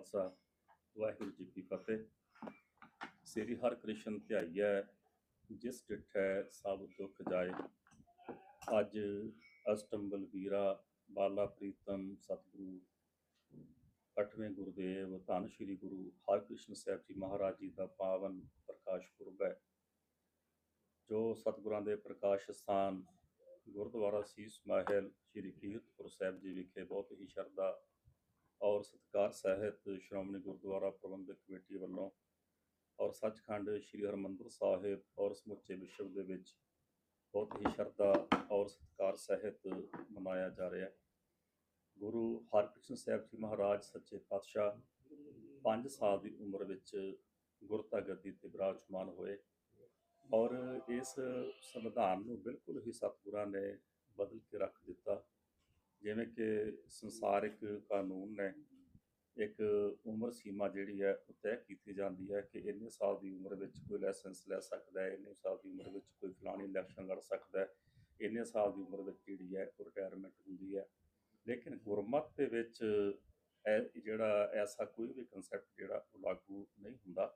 ਖਾਲਸਾ, ਵਾਹਿਗੁਰੂ ਜੀ ਕੀ ਫਤਿਹ। ਸ੍ਰੀ ਹਰਿਕ੍ਰਿਸ਼ਨ ਧਿਆਈਐ ਜਿਸ ਡਿਠੈ ਸਭ ਦੁੱਖ ਜਾਏ। ਅੱਜ ਅਸ਼ਟਮ ਬਲਬੀਰਾ ਬਾਲਾ ਪ੍ਰੀਤਮ ਸਤਿਗੁਰੂ, ਅਠਵੇਂ ਗੁਰਦੇਵ ਧੰਨ ਸ੍ਰੀ ਗੁਰੂ ਹਰਿਕ੍ਰਿਸ਼ਨ ਸਾਹਿਬ ਜੀ ਮਹਾਰਾਜ ਜੀ ਦਾ ਪਾਵਨ ਪ੍ਰਕਾਸ਼ ਪੁਰਬ ਹੈ। ਜੋ ਸਤਿਗੁਰਾਂ ਦੇ ਪ੍ਰਕਾਸ਼ ਸਥਾਨ ਗੁਰਦੁਆਰਾ ਸੀਸ ਮਾਹਿਲ ਸ੍ਰੀ ਕੀਰਤਪੁਰ ਸਾਹਿਬ ਜੀ ਵਿਖੇ ਬਹੁਤ ਹੀ ਸ਼ਰਧਾ ਔਰ ਸਤਿਕਾਰ ਸਹਿਤ ਸ਼੍ਰੋਮਣੀ ਗੁਰਦੁਆਰਾ ਪ੍ਰਬੰਧਕ ਕਮੇਟੀ ਵੱਲੋਂ ਔਰ ਸੱਚਖੰਡ ਸ੍ਰੀ ਹਰਿਮੰਦਰ ਸਾਹਿਬ ਔਰ ਸਮੁੱਚੇ ਵਿਸ਼ਵ ਦੇ ਵਿੱਚ ਬਹੁਤ ਹੀ ਸ਼ਰਧਾ ਔਰ ਸਤਿਕਾਰ ਸਹਿਤ ਮਨਾਇਆ ਜਾ ਰਿਹਾ ਹੈ। ਗੁਰੂ ਹਰਕ੍ਰਿਸ਼ਨ ਸਾਹਿਬ ਜੀ ਮਹਾਰਾਜ ਸੱਚੇ ਪਾਤਸ਼ਾਹ 5 ਸਾਲ ਦੀ ਉਮਰ ਵਿੱਚ ਗੁਰਤਾ ਗੱਦੀ ਤੇ ਬਿਰਾਜਮਾਨ ਹੋਏ ਔਰ ਇਸ ਸੰਵਿਧਾਨ ਨੂੰ ਬਿਲਕੁਲ ਹੀ ਸਤਿਗੁਰਾਂ ਨੇ ਬਦਲ ਕੇ ਰੱਖ ਦਿੱਤਾ। ਜਿਵੇਂ ਕਿ ਸੰਸਾਰਿਕ ਕਾਨੂੰਨ ਨੇ ਇੱਕ ਉਮਰ ਸੀਮਾ ਜਿਹੜੀ ਹੈ ਉਹ ਤੈਅ ਕੀਤੀ ਜਾਂਦੀ ਹੈ ਕਿ ਇੰਨੇ ਸਾਲ ਦੀ ਉਮਰ ਵਿੱਚ ਕੋਈ ਲਾਇਸੈਂਸ ਲੈ ਸਕਦਾ ਹੈ, ਇੰਨੇ ਸਾਲ ਦੀ ਉਮਰ ਵਿੱਚ ਕੋਈ ਫਲਾਣੀ ਇਲੈਕਸ਼ਨ ਲੜ ਸਕਦਾ ਹੈ, ਇੰਨੇ ਸਾਲ ਦੀ ਉਮਰ ਵਿੱਚ ਜਿਹੜੀ ਹੈ ਉਹ ਰਿਟਾਇਰਮੈਂਟ ਹੁੰਦੀ ਹੈ। ਲੇਕਿਨ ਗੁਰਮਤ ਦੇ ਵਿੱਚ ਇਹ ਜਿਹੜਾ ਐਸਾ ਕੋਈ ਵੀ ਕਨਸੈਪਟ ਜਿਹੜਾ ਉਹ ਲਾਗੂ ਨਹੀਂ ਹੁੰਦਾ,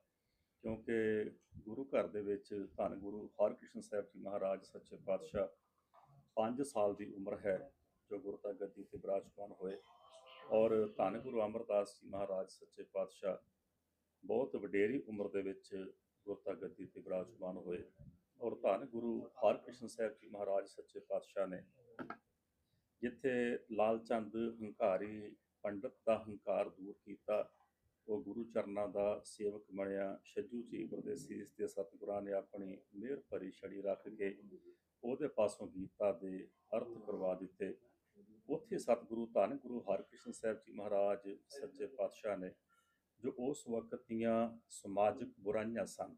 ਕਿਉਂਕਿ ਗੁਰੂ ਘਰ ਦੇ ਵਿੱਚ ਧੰਨ ਗੁਰੂ ਹਰਕ੍ਰਿਸ਼ਨ ਸਾਹਿਬ ਜੀ ਮਹਾਰਾਜ, ਸੱਚੇ ਪਾਤਸ਼ਾਹ 5 ਸਾਲ ਦੀ ਉਮਰ ਹੈ। ਜੋ ਗੁਰਤਾ ਗੱਦੀ ਤੇ ਬਿਰਾਜਮਾਨ ਹੋਏ ਔਰ ਧੰਨ ਗੁਰੂ ਅਮਰਦਾਸ ਜੀ ਮਹਾਰਾਜ, ਸੱਚੇ ਪਾਤਸ਼ਾਹ, ਬਹੁਤ ਵਡੇਰੀ ਉਮਰ ਦੇ ਵਿੱਚ ਗੁਰਤਾ ਗੱਦੀ ਤੇ ਬਿਰਾਜਮਾਨ ਹੋਏ ਔਰ ਧੰਨ ਗੁਰੂ ਹਰਕ੍ਰਿਸ਼ਨ ਸਾਹਿਬ ਜੀ ਮਹਾਰਾਜ, ਸੱਚੇ ਪਾਤਸ਼ਾਹ ਨੇ ਜਿੱਥੇ ਲਾਲ ਚੰਦ ਹੰਕਾਰੀ, ਪੰਡਤ ਦਾ ਹੰਕਾਰ ਦੂਰ ਕੀਤਾ, ਉਹ ਗੁਰੂ ਚਰਨਾਂ ਦਾ ਸੇਵਕ ਬਣਿਆ, ਛੱਜੂ ਜੀ ਪਰਦੇਸੀ ਤੇ ਸਤਿਗੁਰਾਂ ਨੇ ਆਪਣੀ ਮਿਹਰ ਭਰੀ ਛੜੀ ਰੱਖ ਕੇ ਉਹਦੇ ਪਾਸੋਂ ਗੀਤਾ ਦੇ ਅਰਥ ਕਰਵਾ ਦਿੱਤੇ। ਉੱਥੇ ਸਤਿਗੁਰੂ ਧੰਨ ਗੁਰੂ ਹਰਕ੍ਰਿਸ਼ਨ ਸਾਹਿਬ ਜੀ ਮਹਾਰਾਜ, ਸੱਚੇ ਪਾਤਸ਼ਾਹ ਨੇ, ਜੋ ਉਸ ਵਕਤ ਦੀਆਂ ਸਮਾਜਿਕ ਬੁਰਾਈਆਂ ਸਨ।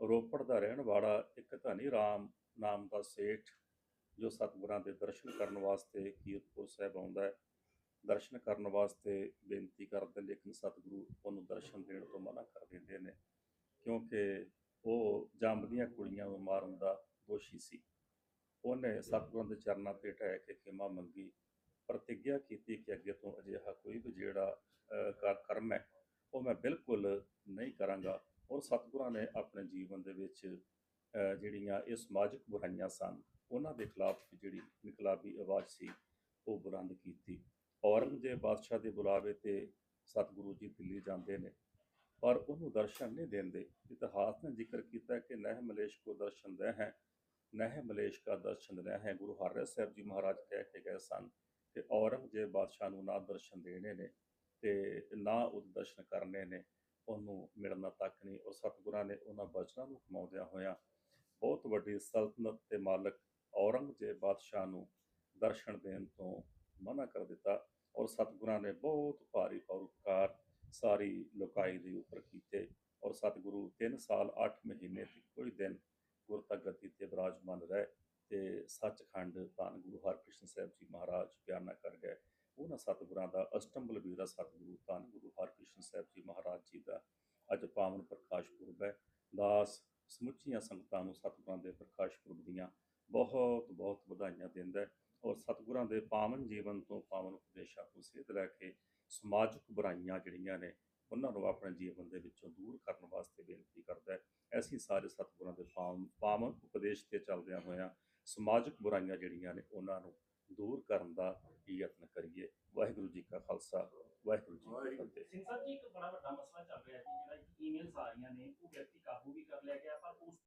ਰੋਪੜ ਦਾ ਰਹਿਣ ਵਾਲਾ ਇੱਕ ਧਨੀ ਰਾਮ ਨਾਮ ਦਾ ਸੇਠ, ਜੋ ਸਤਿਗੁਰਾਂ ਦੇ ਦਰਸ਼ਨ ਕਰਨ ਵਾਸਤੇ ਕੀਰਤਪੁਰ ਸਾਹਿਬ ਆਉਂਦਾ ਹੈ, ਦਰਸ਼ਨ ਕਰਨ ਵਾਸਤੇ ਬੇਨਤੀ ਕਰਦੇ ਲੇਕਿਨ ਸਤਿਗੁਰੂ ਉਹਨੂੰ ਦਰਸ਼ਨ ਦੇਣ ਤੋਂ ਮਨਾ ਕਰ ਦਿੰਦੇ ਨੇ, ਕਿਉਂਕਿ ਉਹ ਜੰਮਦੀਆਂ ਕੁੜੀਆਂ ਨੂੰ ਮਾਰਨ ਦਾ ਦੋਸ਼ੀ ਸੀ। ਉਹਨੇ ਸਤਿਗੁਰਾਂ ਦੇ ਚਰਨਾਂ ਤੇ ਟਹਿ ਕੇ ਖਿਮਾ ਮੰਗੀ ਪ੍ਰਤੀਗਿਆ ਕੀਤੀ ਕਿ ਅੱਗੇ ਤੋਂ ਅਜਿਹਾ ਕੋਈ ਵੀ ਜਿਹੜਾ ਕਰਮ ਹੈ ਉਹ ਮੈਂ ਬਿਲਕੁਲ ਨਹੀਂ ਕਰਾਂਗਾ। ਔਰ ਸਤਿਗੁਰਾਂ ਨੇ ਆਪਣੇ ਜੀਵਨ ਦੇ ਵਿੱਚ ਜਿਹੜੀਆਂ ਇਹ ਸਮਾਜਿਕ ਬੁਰਾਈਆਂ ਸਨ ਉਹਨਾਂ ਦੇ ਖਿਲਾਫ ਜਿਹੜੀ ਇਨਕਲਾਬੀ ਆਵਾਜ਼ ਸੀ ਉਹ ਬੁਲੰਦ ਕੀਤੀ। ਔਰੰਗਜ਼ੇਬ ਬਾਦਸ਼ਾਹ ਦੇ ਬੁਲਾਵੇ ਤੇ ਸਤਿਗੁਰੂ ਜੀ ਦਿੱਲੀ ਜਾਂਦੇ ਨੇ ਪਰ ਉਹਨੂੰ ਦਰਸ਼ਨ ਨਹੀਂ ਦਿੰਦੇ। ਇਤਿਹਾਸ ਨੇ ਜ਼ਿਕਰ ਕੀਤਾ ਕਿ ਨਹਿ ਮਲੇਸ਼ ਕੋ ਦਰਸ਼ਨ ਦੇ ਹੈ ਨਹਿ ਮਲੇਸ਼ ਕਾ ਦਰਸ਼ਨ ਦੇ ਹੈ ਗੁਰੂ ਹਰਿ ਸਾਹਿਬ ਜੀ ਮਹਾਰਾਜ ਕਹਿ ਕੇ ਗਏ ਸਨ ਕਿ ਔਰੰਗਜ਼ੇਬ ਬਾਦਸ਼ਾਹ ਨੂੰ ਨਾ ਦਰਸ਼ਨ ਦੇਣੇ ਨੇ ਤੇ ਨਾ ਉਹ ਦਰਸ਼ਨ ਕਰਨੇ ਨੇ, ਉਹਨੂੰ ਮਿਲਣਾ ਤੱਕ ਨਹੀਂ। ਔਰ ਸਤਿਗੁਰਾਂ ਨੇ ਉਹਨਾਂ ਬਚਨਾਂ ਨੂੰ ਕਮਾਉਂਦਿਆਂ ਹੋਇਆਂ ਬਹੁਤ ਵੱਡੀ ਸਲਤਨਤ ਦੇ ਮਾਲਕ ਔਰੰਗਜ਼ੇਬ ਬਾਦਸ਼ਾਹ ਨੂੰ ਦਰਸ਼ਨ ਦੇਣ ਤੋਂ ਮਨਾ ਕਰ ਦਿੱਤਾ ਔਰ ਸਤਿਗੁਰਾਂ ਨੇ ਬਹੁਤ ਭਾਰੀ ਪਰਉਪਕਾਰ ਸਾਰੀ ਲੋਕਾਈ ਦੇ ਉੱਪਰ ਕੀਤੇ ਔਰ ਸਤਿਗੁਰੂ 3 ਸਾਲ 8 ਮਹੀਨੇ ਤੇ ਕੋਈ ਦਿਨ ਗੁਰਤਾ ਗਤੀ ਤੇ ਬਿਰਾਜਮਾਨ ਰਹੇ ਤੇ ਸੱਚਖੰਡ ਧੰਨ ਗੁਰੂ ਹਰਕ੍ਰਿਸ਼ਨ ਸਾਹਿਬ ਜੀ ਮਹਾਰਾਜ ਬਿਆਨਾ ਕਰ ਗਏ। ਉਹਨਾਂ ਸਤਿਗੁਰਾਂ ਦਾ ਅਸ਼ਟਮ ਬਲਬੀਰਾ ਸਤਿਗੁਰੂ ਧੰਨ ਗੁਰੂ ਹਰਕ੍ਰਿਸ਼ਨ ਸਾਹਿਬ ਜੀ ਮਹਾਰਾਜ ਜੀ ਦਾ ਅੱਜ ਪਾਵਨ ਪ੍ਰਕਾਸ਼ ਪੁਰਬ ਹੈ। ਦਾਸ ਸਮੁੱਚੀਆਂ ਸੰਗਤਾਂ ਨੂੰ ਸਤਿਗੁਰਾਂ ਦੇ ਪ੍ਰਕਾਸ਼ ਪੁਰਬ ਦੀਆਂ ਬਹੁਤ ਬਹੁਤ ਵਧਾਈਆਂ ਦਿੰਦਾ ਔਰ ਸਤਿਗੁਰਾਂ ਦੇ ਪਾਵਨ ਜੀਵਨ ਤੋਂ ਪਾਵਨ ਉਪਦੇਸ਼ਾਂ ਤੋਂ ਸੇਧ ਲੈ ਕੇ ਸਮਾਜਿਕ ਬੁਰਾਈਆਂ ਜਿਹੜੀਆਂ ਨੇ ਉਹਨਾਂ ਨੂੰ ਆਪਣੇ ਜੀਵਨ ਦੇ ਵਿੱਚੋਂ ਦੂਰ ਕਰਨ ਵਾਸਤੇ ਬੇਨਤੀ ਕਰਦਾ ਹੈ। ਐਸੀ ਸਾਰੇ ਸਤਿਗੁਰਾਂ ਦੇ ਪਾਵਨ ਪਾਵਨ ਉਪਦੇਸ਼ ਤੇ ਚੱਲਦਿਆਂ ਹੋਇਆਂ ਸਮਾਜਿਕ ਬੁਰਾਈਆਂ ਜਿਹੜੀਆਂ ਨੇ ਉਹਨਾਂ ਨੂੰ ਦੂਰ ਕਰਨ ਦਾ ਯਤਨ ਕਰੀਏ। ਵਾਹਿਗੁਰੂ ਜੀ ਕਾ ਖਾਲਸਾ ਵਾਹਿਗੁਰੂ ਜੀ ਕੀ ਫਤਿਹ। ਸਿੰਘ ਸਾਹਿਬ ਜੀ ਇੱਕ ਬੜਾ ਵੱਡਾ ਮਸਲਾ ਚੱਲ ਰਿਹਾ ਹੈ ਜਿਹੜਾ ਈਮੇਲਸ ਆ ਰਹੀਆਂ ਨੇ ਉਹ ਵਿਅਕਤੀ